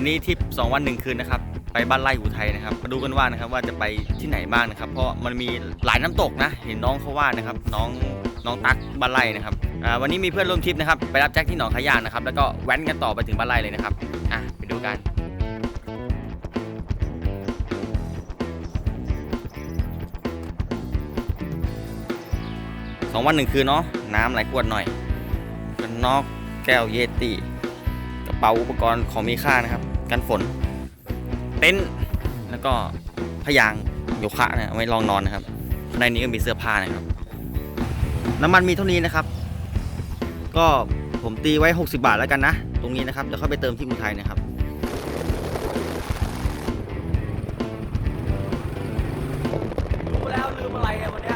วันนี้ทริป2วัน1คืนนะครับ ไปบ้านไร่อุทัยนะครับมาดูกันว่านะครับว่าจะไปที่ไหนบ้างนะครับ เพราะมันมีหลายน้ำตกนะ เห็นน้องเขาว่านะครับ น้องน้องตักบ้านไร่นะครับวันนี้มีเพื่อนร่วมทริปนะครับ ไปรับแจ็คที่หนองขยานนะครับ แล้วก็แว้นกันต่อไปถึงบ้านไร่เลยนะครับอะไปดูกันสองวันหนึ่งคืนเนาะน้ำไหลขวดหน่อยกันนอกแก้วเยติ เป๋าอุปกรณ์ของมีค่านะครับ กันฝน เต็นท์แล้วก็พยางโยคะนะไว้รองนอนนะครับข้างในนี้ก็มีเสื้อผ้านะครับ น้ำมันมีเท่านี้นะครับ ก็ผมตีไว้ 60 บาทแล้วกันนะ ตรงนี้นะครับเดี๋ยวเข้าไปเติมที่อุทัยนะครับรู้แล้วลืมอะไรอะวันนี้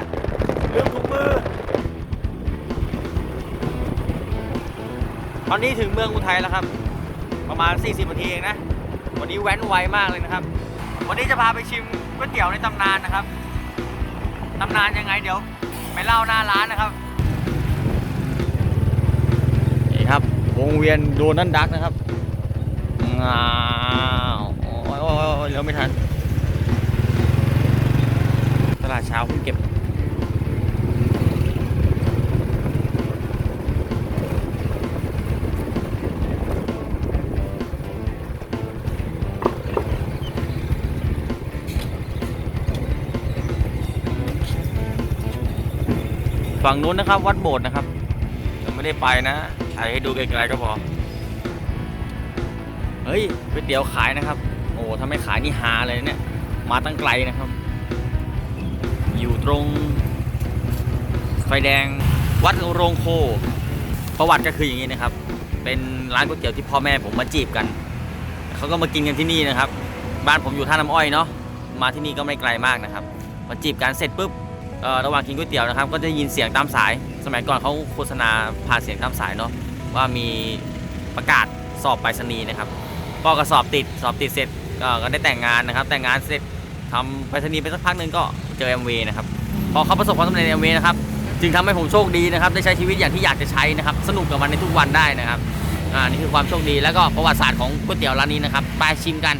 ลืมถุงมือ ตอนนี้ถึงเมืองอุทัยแล้วครับ ประมาณ 40นาทีเองนะ วันนี้แว้นไวมากเลยนะครับ วันนี้จะพาไปชิมก๋วยเตี๋ยวในตำนานนะครับตำนานยังไงเดี๋ยวไปเล่าหน้าร้านนะครับนี่ครับวงเวียนโดนันดักนะครับง้าวโอ้ยโอ้ยโอ้ยเลี้ยวไม่ทัน ตลาดเช้าเพิ่งเก็บ ฝั่งนู้นนะครับ วัดโบสถ์นะครับยังไม่ได้ไปนะถ่ายให้ดูไกลๆก็พอ เฮ้ยก๋วยเตี๋ยวขายนะครับ โอ้ถ้าไม่ขายนี่หาเลยเนี่ย มาตั้งไกลนะครับ อยู่ตรง ไฟแดงวัดโรงโค ประวัติก็คืออย่างนี้นะครับ เป็นร้านก๋วยเตี๋ยวที่พ่อแม่ผมมาจีบกัน เขาก็มากินกันที่นี่นะครับ บ้านผมอยู่ท่าน้ำอ้อยเนาะ มาที่นี่ก็ไม่ไกลมากนะครับ มาจีบกันเสร็จปุ๊บ ระหว่างกินก๋วยเตี๋ยวนะครับ ก็จะยินเสียงตามสาย สมัยก่อนเขาโฆษณาผ่านเสียงตามสายเนาะว่ามีประกาศสอบไปรษณีย์นะครับก็ก็สอบติดสอบติดเสร็จก็ก็ได้แต่งงานนะครับ แต่งงานเสร็จทำไปรษณีย์ไปสักพักหนึ่งก็เจอ MV นะครับพอเขาประสบความสำเร็จใน MV นะครับจึงทำให้ผมโชคดีนะครับ ได้ใช้ชีวิตอย่างที่อยากจะใช้นะครับ สนุกกับมันในทุกวันได้นะครับอ่านี่คือความโชคดีแล้วก็ประวัติศาสตร์ของก๋วยเตี๋ยวร้านนี้นะครับไปชิมกัน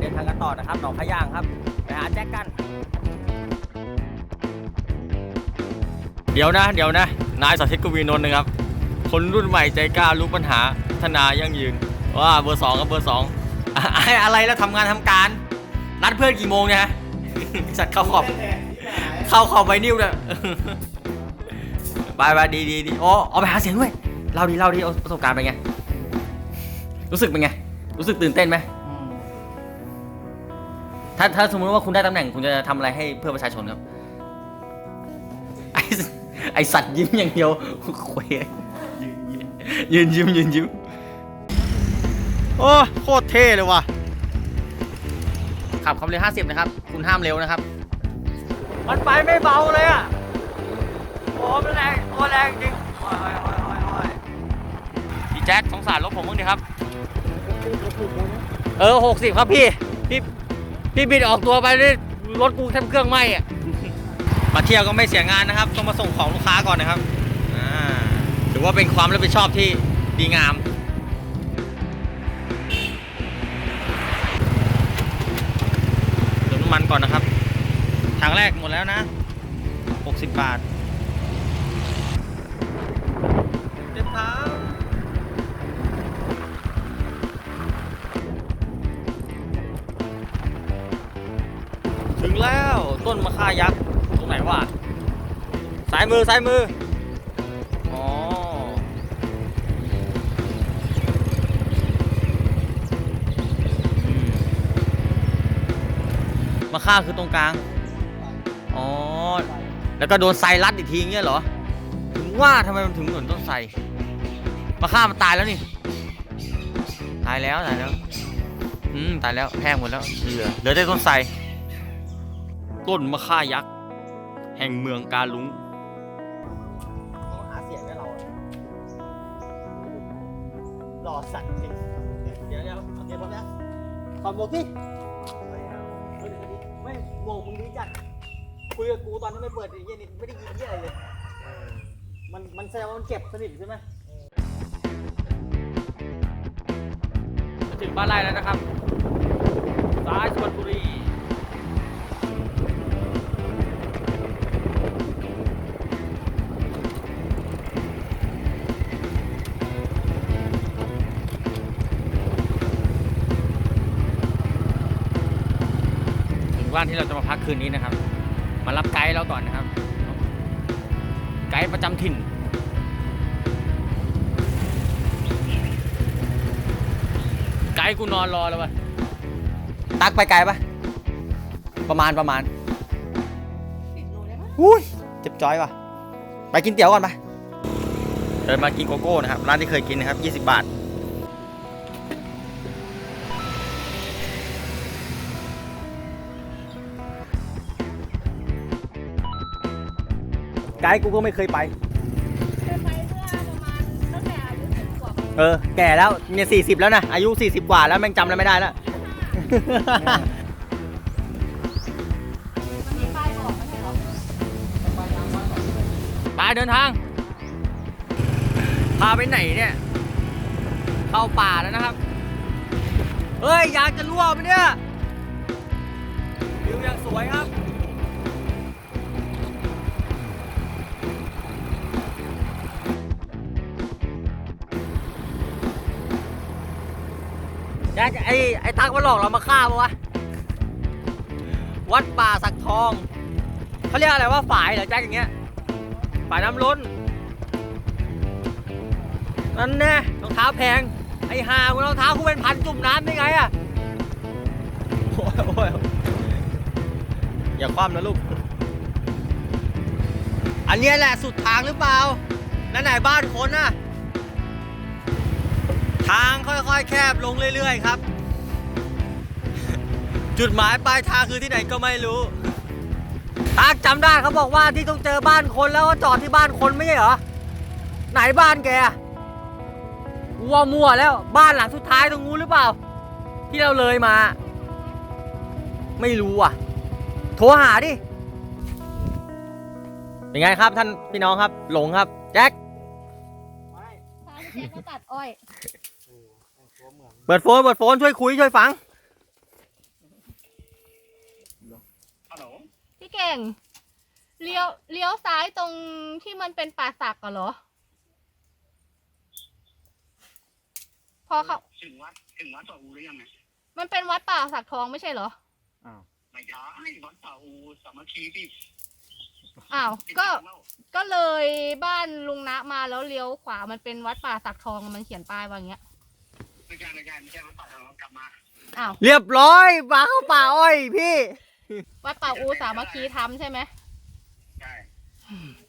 เดินทางกันต่อนะครับหนองขย่างครับไปหาแจ็คกัน เดี๋ยวนะเดี๋ยวนะนายสาธิตกวีนนท์นะครับ คนรุ่นใหม่ใจกล้ารู้ปัญหาพัฒนายั่งยืนว่าเบอร์สองกับเบอร์สองอะอะไรแล้วทำงานทำการ นัดเพื่อนกี่โมงเนี่ยฮะจัดเข้าขอบ เข้าขอบไวนิวเนี่ยไปไปดีดีดีโอ้เอาไปหาเสียงด้วยเล่าดีเล่าดีเอาประสบการณ์เป็นไง รู้สึกเป็นไง รู้สึกตื่นเต้นไหม ถ้าถ้าสมมติว่าคุณได้ตำแหน่งคุณจะทำอะไรให้เพื่อประชาชนครับ ไอไอสัตว์ยิ้มอย่างเดียวคุยยืนยิ้มยืนยิ้มโอ้โคตรเท่เลยว่ะขับความเร็ว50 นะครับ คุณห้ามเร็วนะครับ มันไปไม่เบาเลยอะโอ้มันแรงโอ้แรงจริงโอ้ยโอ้ยโอ้ยโอ้ยพี่แจ็คสงสารรถผมบ้างดิครับ เออ 60 ครับพี่ พี่บิดออกตัวไปนี่รถกูแทบเครื่องไหม้อะมาเที่ยวก็ไม่เสียงานนะครับ ต้องมาส่งของลูกค้าก่อนนะครับอ่าถือว่าเป็นความรับผิดชอบที่ดีงาม เติมน้ำมันก่อนนะครับถังแรกหมดแล้วนะ 60 บาทเต็มถังถึ ต้นมะค่ายักษ์ตรงไหนวะซ้ายมือซ้ายมืออ๋อมมะค่าคือตรงกลางอ๋อแล้วก็โดนไซรัดอีกทีเงี้ยเหรอถึงว่าทำไมมันถึงเหมือนต้นไทรมะค่ามันตายแล้วนี่ตายแล้วตายแล้วอืมตายแล้วแห้งหมดแล้วเหลือเหลือแต่ต้นไทร ต้นมะค่ายักษ์ แห่งเมืองกาลุงหาเสียงให้เราหล่อสัตว์จริงเดี๋ยวเดี๋ยวเอาเดี๋ยวผมนะขอบบอกที่งงมึงนี้จัดคุยกับกูตอนที่ไม่เปิดไอ้เหี้ยนี่ไม่ได้ยินเหี้ยอะไรเลย มันมันแสดงว่ามันเก็บสนิทใช่ไหมมาถึงบ้านไร่แล้วนะครับสายสุพรรณบุรี บ้านที่เราจะมาพักคืนนี้นะครับ มารับไกด์เราก่อนนะครับ ไกด์ประจำถิ่นไกด์กูนอนรอแล้ววะตักไปไกลปะประมาณประมาณอุ้ยเจ็บจอยปะไปกินเตี๋ยวก่อนไปเดินมากินโกโก้นะครับ ร้านที่เคยกินนะครับ 20 บาท ไกด์กูก็ไม่เคยไป เคยไปเมื่อประมาณตั้งแต่อายุสิบกว่าเออ แก่แล้วเนี่ยสี่สิบแล้วนะ อายุสี่สิบกว่าแล้วแม่งจำอะไรไม่ได้แล้ว มันมีป้ายบอกไม่ใช่เหรอ ไปเดินทาง พาไปไหนเนี่ย เข้าป่าแล้วนะครับ เฮ้ย อยากจะรั่วไหมเนี่ย วิวยังสวยครับ จ็คไอ้ไอ้ตักมาหลอกเรามาฆ่าปะวะ วัดป่าสักทอง เขาเรียกอะไรว่าฝายเหรอแจ็คอย่างเงี้ย ฝายน้ำล้น นั่นแน่รองเท้าแพง ไอ้ห่ามึงรองเท้ากูเป็นพันจุ่มน้ำได้ไงอะโอ้ยโอ้ยอย่าคว่ำนะลูก อันเนี้ยแหละสุดทางหรือเปล่า นั่นไหนบ้านคนน่ะ ทางค่อยๆ แคบลงเรื่อยๆ ครับ จุดหมายปลายทางคือที่ไหนก็ไม่รู้ตากจำได้เขาบอกว่าที่ต้องเจอบ้านคนแล้วก็จอดที่บ้านคนไม่ใช่เหรอ ไหนบ้านแกวัวมัวแล้วบ้านหลังสุดท้ายตรงนู้นหรือเปล่า ที่เราเลยมา ไม่รู้อะ โทรหาดิเป็นไงครับท่านพี่น้องครับ หลงครับ แจ็คพาพี่แจ๊คมาตัดอ้อย เปิดโฟนเปิดโฟนช่วยคุยช่วยฟังพี่เก่งเลี้ยวเลี้ยวซ้ายตรงที่มันเป็นป่าสักอะเหรอ พอเขาถึงวัดถึงวัดป่าอูหรือยังไงมันเป็นวัดป่าสักทองไม่ใช่เหรอไม่ใช่วัดป่าอูสามัคคีที่อ้าวติดก็ทางเล่าก็เลยบ้านลุงนะมาแล้วเลี้ยวขวามันเป็นวัดป่าสักทองมันเขียนป้ายว่าอย่างเงี้ย ไม่ใช่ไม่ใช่ไม่ใช่วัดป่าเรากลับมาอ้าวเรียบร้อยมาเข้าป่าอ้อยพี่ วัดป่าอูสามัคคีทำใช่ไหมใช่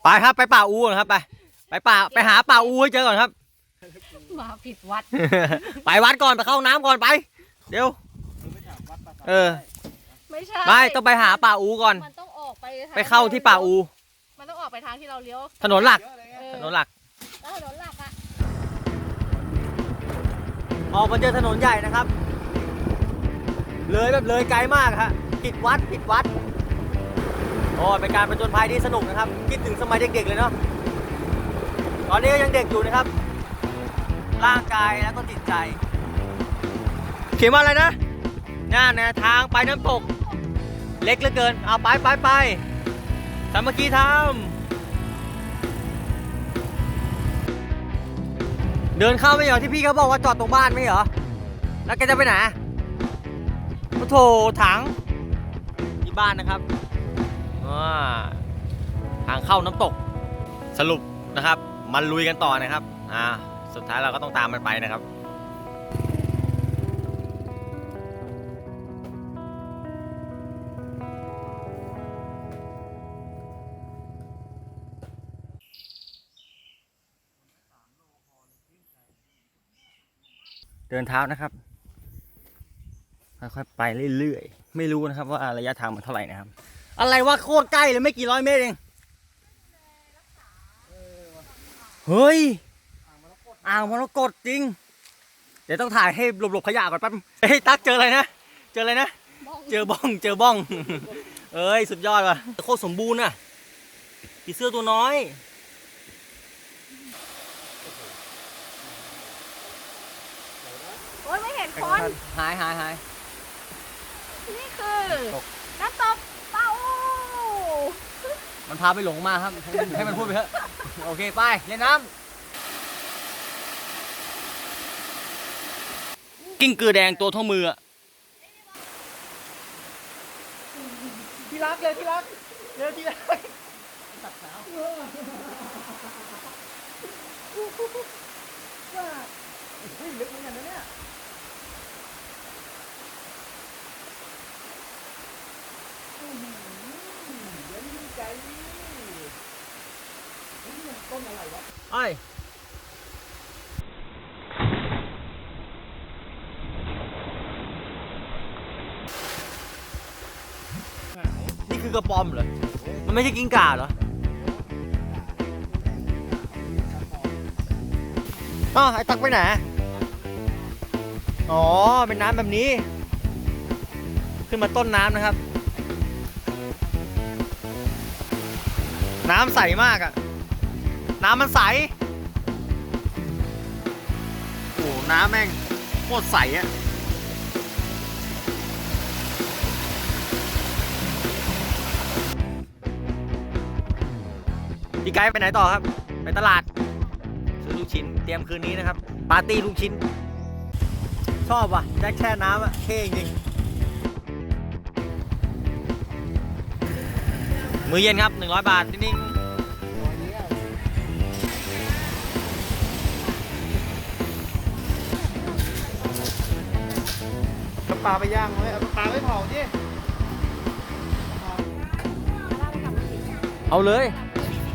ไปครับไปป่าอูก่อนครับไปไปป่าไปหาป่าอูให้เจอก่อนครับ มาผิดวัดไปวัดก่อนไปเข้าห้องน้ำก่อนไป เดี๋ยว เออ ไม่ใช่ไม่ต้องไปหาป่าอูก่อน มันต้องออกไปทงไปเข้าที่ป่าอู มันต้องออกไปทางที่เราเลี้ยวถนนหลักเออถนนหลัก แล้วถนนหลัก อออกมาเจอถนนใหญ่นะครับ เลยแบบเลยไกลมากฮะผิดวัดผิดวัดโอ้เป็นการประจนภัยที่สนุกนะครับ คิดถึงสมัยเด็กๆเลยเนาะตอนนี้ก็ยังเด็กอยู่นะครับ ร่างกายแล้วก็จิตใจ เขียนว่าอะไรนะน่าแนวทางไปน้ำตก เล็กเหลือเกิน เอาไปไปไปสามัคคีทำ เดินเข้าไม่เหรอที่พี่เขาบอกว่าจอดตรงบ้านไม่เหรอ แล้วแกจะไปไหนโอ้โถถังที่บ้านนะครับอ่าทางเข้าน้ำตก สรุปนะครับ มันลุยกันต่อนะครับ อ่า สุดท้ายเราก็ต้องตามมันไปนะครับ เดินเท้านะครับค่อยๆไปเรื่อยๆ ไม่รู้นะครับว่าระยะทางมันเท่าไหร่นะครับ อะไรว่าโคตรใกล้เลยไม่กี่ร้อยเมตรเอง เฮ้ย อ่างมรกตจริง เดี๋ยวต้องถ่ายให้หลบๆขยะก่อนแป๊บเฮ้ยตั๊กเจออะไรนะ เจออะไรนะ เจอบ้อง เจอบ้องเเอ้ย สุดยอดว่ะ โคตรสมบูรณ์อะผีเสื้อตัวน้อย โอ้ยไม่เห็น คน หายหายหายนี่คือตกน้ำตกเต้ามันพาไปหลงมาครับ ให้มันให้มันพูดไปเถอะ โอเค ไป เล่นน้ำกิ้งกือแดงตัวเท่ามืออะที่รักเลยที่รักเร็วที่รักไอ้ยนี่ ไอคือกระปอมเหรอ มันไม่ใช่กิ้งก่าเหรออ้าวไอ้ตักไปไหน อ๋อ เป็นน้ำแบบนี้ ขึ้นมาต้นน้ำนะครับ น้ำใสมากอะน้ำมันใส โอ้โหน้ำแม่งโคตรใสอะพี่ไกด์ไปไหนต่อครับ ไปตลาด ซื้อลูกชิ้น เตรียมคืนนี้นะครับ ปาร์ตี้ลูกชิ้น ชอบว่ะแจ็คแช่น้ำอะเท่จริง มือเย็นครับ 100 บาทนิ่งๆเอาปลาไปย่างเลยเอาปลาไปเผาดิเอาเลย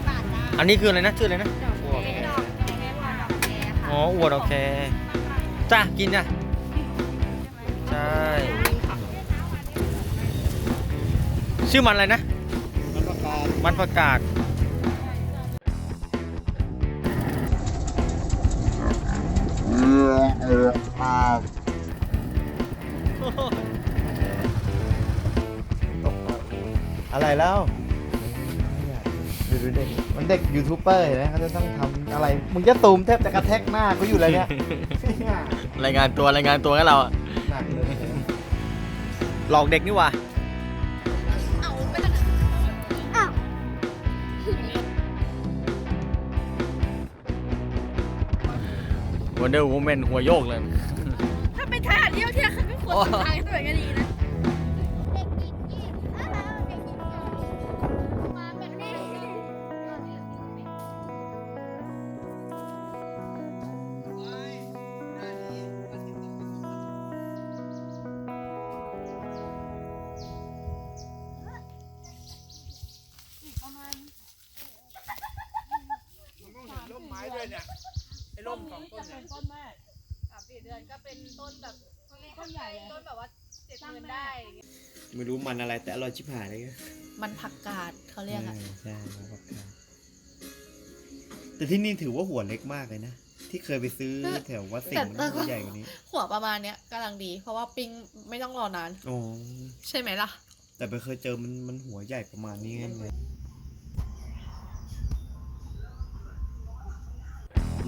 บาทจ้าอันนี้คืออะไรนะชื่ออะไรนะดอกแคร์ดอกแคร์ว่าดอกแคร์ค่ะอ๋ออวดโอเค จ้ากินจ้ะใช่ ชื่อมันอะไรนะ มันประกาศมันประกาศอะไรแล้วดูดูเด็กมันเด็กยูทูบเบอร์เห็นไหมเขาจะต้องทำอะไร มึงจะตูมแทบจะกระแทกหน้าเขาอยู่เลยเนี่ยรายงานตัวรายงานตัวให้เราอะหนักเลยหลอกเด็กนี่หว่าเอา วันเดอร์วูแมนหัวโยกเลย ถ้าไปท่าเดียวเที่ยวขึ้นไม่ควรสุดท้ายด้วย ก็ดีนะต้นแม่สามสี่เดือนก็เป็นต้นแบบต้นใหญ่ต้นแบบว่าเจ็ดหมื่นได้ไม่รู้มันอะไรแต่อร่อยชิบหายเลย มันผักกาดเขาเรียกอะใช่มันประกาศแต่ที่นี่ถือว่าหัวเล็กมากเลยนะ ที่เคยไปซื้อแถววัดสิงห์มันหัวใหญ่กว่านี้หัวประมาณเนี้ยกำลังดี เพราะว่าปิ้งไม่ต้องรอนาน อ๋อใช่ไหมล่ะ แต่ไปเคยเจอมันมันหัวใหญ่ประมาณนี้ไง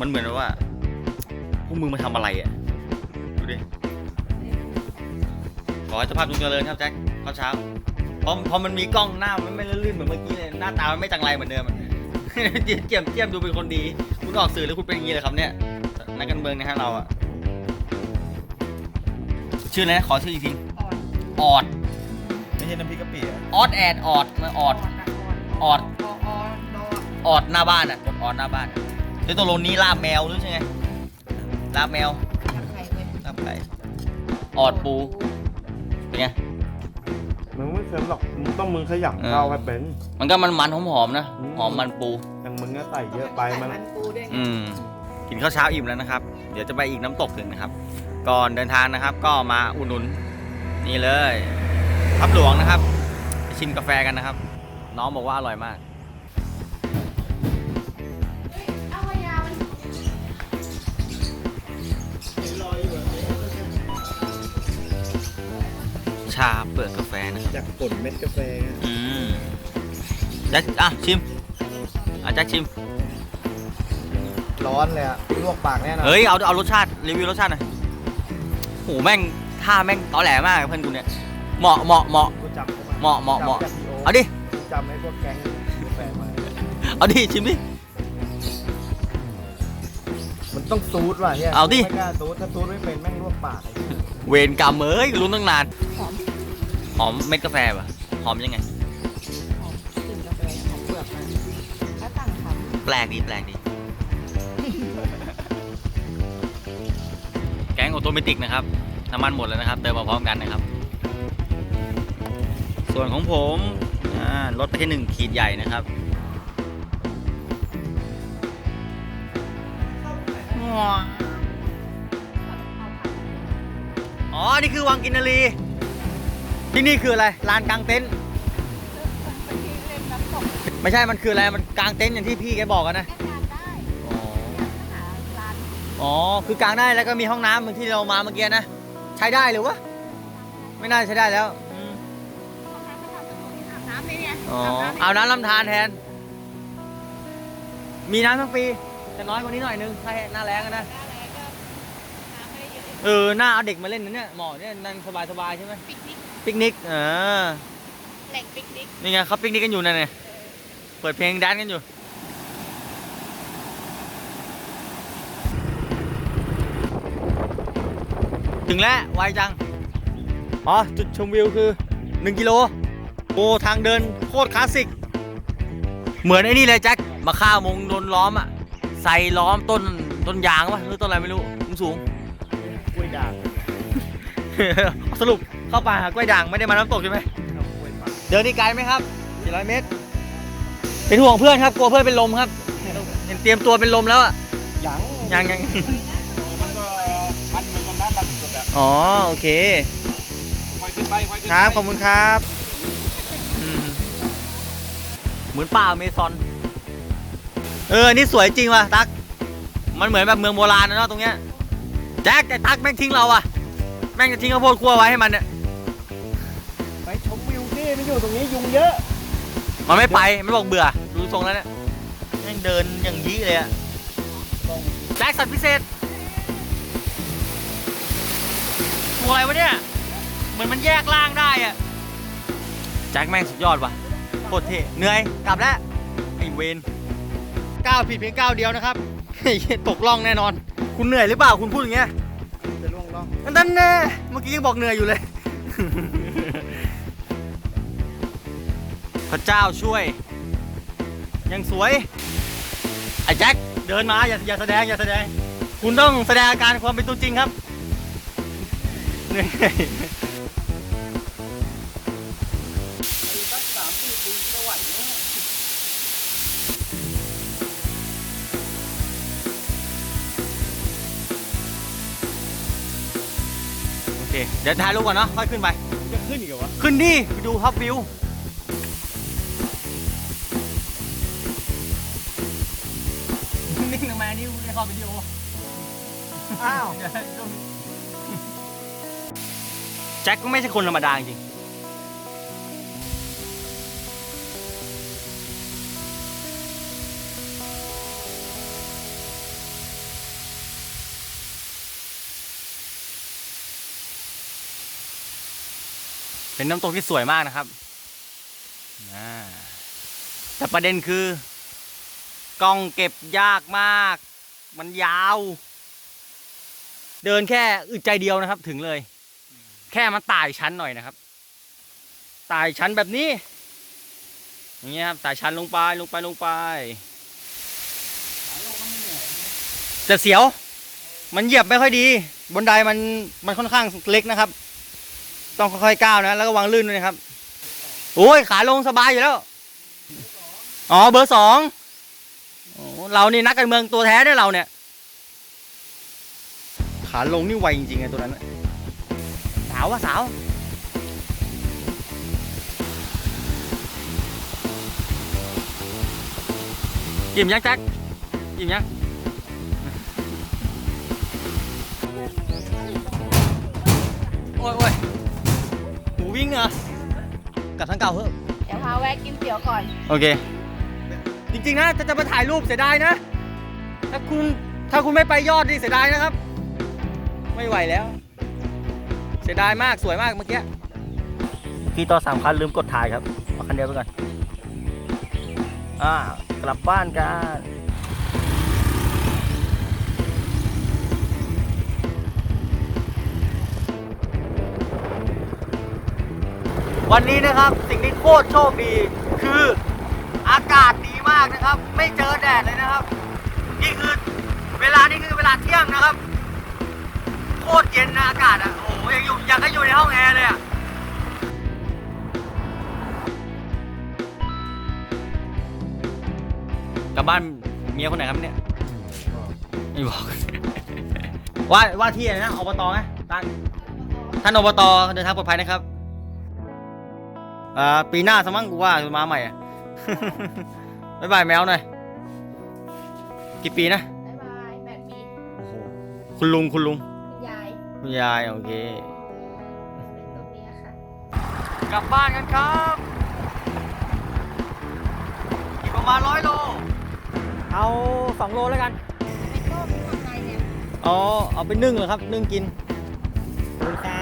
มันเหมือนว่า พวกมึงมาทำอะไรอะ ดูดิ ขอให้สภาพจงเจริญครับแจ็คข้าวเช้าพอพอมันมีกล้องหน้ามันไม่ลื่นเหมือนเมื่อกี้เลย หน้าตามันไม่จังไรเหมือนเดิมอะเจียมเจียมเจียมดูเป็นคนดี คุณออกสื่อแล้วคุณเป็นอย่างนี้เลยครับเนี่ย นักการเมืองนะฮะเราอะชื่ออะไรนะขอชื่ออีกทีออด ไม่ใช่น้ำพริกกะปิอะออดแอดออดออด ออด ออดหน้าบ้านอะกดออดหน้าบ้าน เดี๋ยวตกลงนี้ลาบแมวหรือใช่ไงลาบแมวลาบไก่ออดปูเป็นไง มึงไม่เคยหรอกมึงต้องมึงขยับเออเข้าให้เป็น มันก็มันมันหอมหอมๆนะอืมหอมมันปู อย่างมึงก็ใส่เยอะไปมันอืมกินข้าวเช้าอิ่มแล้วนะครับ เดี๋ยวจะไปอีกน้ำตกถึงนะครับ ก่อนเดินทางนะครับ ก็มาอุดหนุนนี่เลยทับหลวงนะครับไปชิมกาแฟกันนะครับ น้องบอกว่าอร่อยมาก ชาเปลือกกาแฟนะครับจากผลเม็ดกาแฟอืมแจ็คอะชิมอะแจ็คชิม ร้อนเลยอะลวกปากแน่นอนเฮ้ยเอาเอารสชาติรีวิวรสชาติหน่อยโหแม่งท่าแม่งตอแหลมากเพื่อนกูเนี่ยเหมาะเหมาะเหมาะ กูจำเข้าเหมาะเหมาะเหมาะ จำจาก PO เอาดิ จำไอ้พวกแก๊งกาแฟมา เอาดิ ชิมดิ มันต้องซูดว่ะเฮียเอาดิ ไม่กล้าซูดถ้าซูดไม่เป็นแม่งลวกปากไอ้เหี้ยเวรกรรมเอ้ยลุ้นตั้งนาน หอมห อมเม็ดกาแฟป่ะหอมยังไง หอมกลิ่นกาแฟหอมเปลือกมันถ้าต่างทแปลกดีแปลกดี แก๊งออโตเมติกนะครับ น้ำมันหมดแล้วนะครับ เติมมาพร้อมกันนะครับ ส่วนของผมอ่าลดไปที่หนึ่งขีดใหญ่นะครับอ๋อ นี่คือวังกินนารี ที่นี่คืออะไรลานกลางเต็นท์เป็นที่เล่นน้ำตกไม่ใช่มันคืออะไรมันกลางเต็นท์อย่างที่พี่แกบอกกันนะแค่งานได้อ๋อหาร้านอ๋อคือกลางได้แล้วก็มีห้องน้ำเหมือนที่เรามาเมื่อกี้นะใช้ได้หรือวะไม่น่าใช้ได้แล้วอืมห้องน้ำก็ทำเป็นตรงที่อาบน้ำเลยไงอ๋ออาบน้ำเอาน้ำลำธารแทน มีน้ำทั้งปีแต่น้อยกว่านี้หน่อยนึงถ้าหน้าแรงอะนะหน้าแรงก็น้ำไม่ได้เยอะเออหน้าเอาเด็กมาเล่นนะเนี่ยหมอเนี่ยนั่งสบายๆใช่ไหมปิกนิก ปิกนิกเออแหล่งปิกนิกนี่ไงเขาปิกนิกกันอยู่นั่นไงเปิดเพลงแดนซ์กันอยู่ถึงแล้วไวจัง อ๋อ จุดชมวิวคือ 1 กิโล โอ้ทางเดินโคตรคลาสสิก เหมือนไอ้นี่เลยแจ็คมาฆ่ามงโดนล้อมอะ ใส่ล้อมต้นต้นยางวะหรือต้นอะไรไม่รู้สูงกล้วยด่างๆสรุป เข้าป่าหากล้วยด่างไม่ได้มาน้ำตกใช่ไหมเอากล้วยปากเดินนี่ไกลไหมครับ400เมตร เป็นห่วงเพื่อนครับกลัวเพื่อนเป็นลมครับเห็นเตรียมตัวเป็นลมแล้วอะยังยังยังมันก็พันเหมือนกันนะตัดสุดอะอ๋อโอเคค่อยขึ้นไปค่อยขึ้นครับขอบคุณครับอืมเหมือนป่าอเมซอน เออ นี่สวยจริงว่ะตัก มันเหมือนแบบเมืองโบราณนะเนาะตรงเนี้ย แจ็คแต่ตักแม่งทิ้งเราอะ แม่งจะทิ้งข้าวโพดคั่วไว้ให้มันเนี่ยไปช มวิวนี่ไม่อยู่ตรงนี้ยุงเยอะ มันไม่ไปมันบอกเบื่อ ดูทรงแล้วเนี่ยแม่งเดินอย่างยี้เลยอะแจ็คสัตว์พิเศษตัวอะไรวะเนี่ย เหมือนมันแยกร่างได้อะแจ็คแม่งสุดยอดว่ะโคตรเท่เหนื่อยกลับแล้วไอ้เวนก้าวผิดเพียงก้าวเดียวนะครับไอ้เหี้ยตกล่องแน่นอน คุณเหนื่อยหรือเปล่าคุณพูดอย่างเงี้ยจะล่วงล่องนั่นแน่เมื่อกี้ยังบอกเหนื่อยอยู่เลย พระเจ้าช่วย ยังสวย ไอ้แจ็คเดินมาอย่าอย่าแสดงอย่าแสดง คุณต้องแสดงอาการความเป็นตัวจริงครับเหนื่อยโอเค เดี๋ยวถ่ายรูปก่อนเนาะค่อยขึ้นไป จะขึ้นอีกเหรอวะ ขึ้นดิไปดูท็อปวิว ไมนี่ไม่เข้าวิดีโอ อ้าว แจ็คก็ไม่ใช่คนธรรมดาจริง เป็นน้ำตกที่สวยมากนะครับอ่าแต่ประเด็นคือ กล้องเก็บยากมาก มันยาว เดินแค่อึดใจเดียวนะครับ ถึงเลย แค่มันไต่ชั้นหน่อยนะครับไต่ชั้นแบบนี้ อย่างเงี้ยครับไต่ชั้นลงไปลงไปลงไปจะเสียว มันเหยียบไม่ค่อยดี บนไดมันมันค่อนข้างเล็กนะครับ ต้องค่อยๆก้าวนะ แล้วก็วางลื่นด้วยนะครับ โอ้ยขาลงสบายอยู่แล้ว อ๋อเบอร์สอง โอ้เรานี่นักการเมืองตัวแท้เนี่ยเราเนี่ย ขาลงนี่ไวจริงๆไงตัวนั้นน่ะสาววะสาวยิ้มยังแจ็คยิ้มยังโอ้ยโอ้ยหูลับทางเก่าเถอะเดี๋ยวพาแวะกินเตี๋ยวก่อน โอเค จริงๆนะจะจะมาถ่ายรูปเสียดายนะ ถ้าคุณถ้าคุณไม่ไปยอดนี่เสียดายนะครับ ไม่ไหวแล้ว เสียดายมากสวยมากเมื่อกี้พี่ต่อสามคันลืมกดถ่ายครับเอาคันเดียวไปก่อนอ่ากลับบ้านกันวันนี้นะครับสิ่งที่โคตรโชคดีคืออากาศ มากนะครับ ไม่เจอแดดเลยนะครับ นี่คือเวลานี่คือเวลาเที่ยงนะครับ โคตรเย็นนะอากาศอะ โอ้ยังอยู่อยากให้อยู่ในห้องแอร์เลยอะกลับบ้านเมียคนไหนครับเนี่ย ไม่บอก ว่าว่าที่อะไรนะอบตไงท่านท่านอบตเดินทางปลอดภัยนะครับอ่าปีหน้าสมั่งกูว่ามาใหม่อะ บ๊ายบายแมวหน่อย กี่ปีนะ บ๊ายบายแปดปีโอ้โหคุณลุงคุณลุง คุณยายคุณยาย โอเค เป็นตัวเมียค่ะ กลับบ้านกันครับอีกประมาณร้อยโล เอาสองโลแล้วกันไม่ชอบทำไงเนี่ย อ๋อ เอาไปนึ่งเหรอครับ นึ่งกินขอบคุณครับ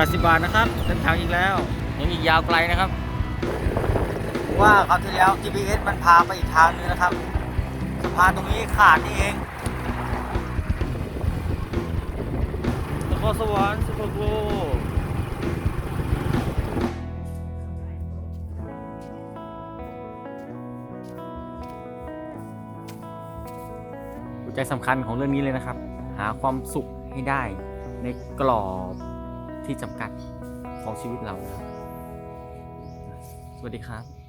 80 บาทนะครับเต็นทางอีกแล้ว ยังอีกยาวไกลนะครับ ว่าคราวที่แล้ว GPS มันพาไปอีกทางนึงนะครับสะพานตรงนี้ขาดนี่เองนครสวรรค์สุโขทัยใจสำคัญของเรื่องนี้เลยนะครับ หาความสุขให้ได้ในกรอบ ที่จำกัดของชีวิตเรานะครับ สวัสดีครับ